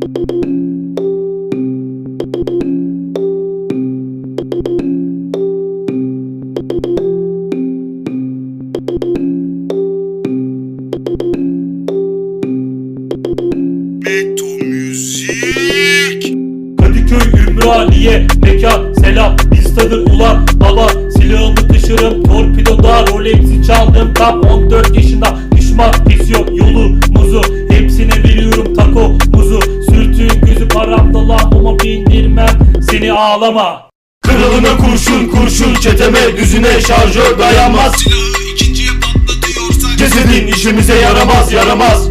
Beto Müzik. Kadıköy Ümraniye Mekan selam. Biz tadır ulan baba. Silahımı taşırım torpidoda Rolex'i çaldım tam 14 yaşında. Düşman kesiyor yolumuzu Seni ağlama. Kralına kurşun kurşun çeteme düzüne şarjör dayanmaz. Silahı ikinciye patlatıyorsak Cesedin işimize yaramaz yaramaz.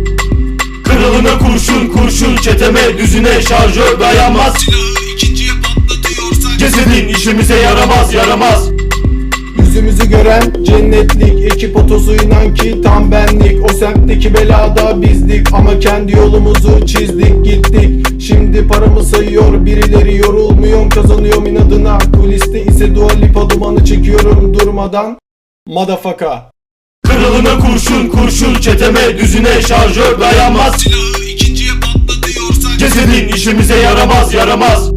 Kralına kurşun kurşun çeteme düzüne şarjör dayanmaz. Silahı ikinciye patlatıyorsak Cesedin işimize yaramaz yaramaz. Yüzümüzü gören cennetlik Ekip otosu inan ki tam benlik. O semtteki belada bizdik Ama kendi yolumuzu çizdik gittik Şimdi paramı sayıyor birileri Yorulmuyorum kazanıyorum inadına. Kuliste ise Dua Lipa dumanı çekiyorum durmadan. Madafaka. Kralına kurşun kurşun çeteme düzüne şarjör dayanmaz. Silahı ikinciye patlatıyorsak Cesedin işimize yaramaz yaramaz.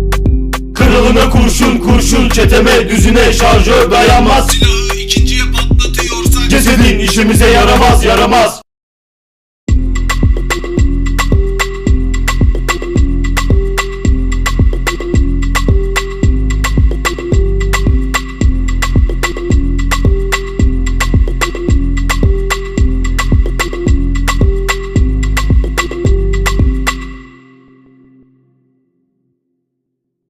Kralına kurşun kurşun çeteme düzüne şarjör dayanmaz. Silahı ikinciye patlatıyorsak Cesedin işimize yaramaz yaramaz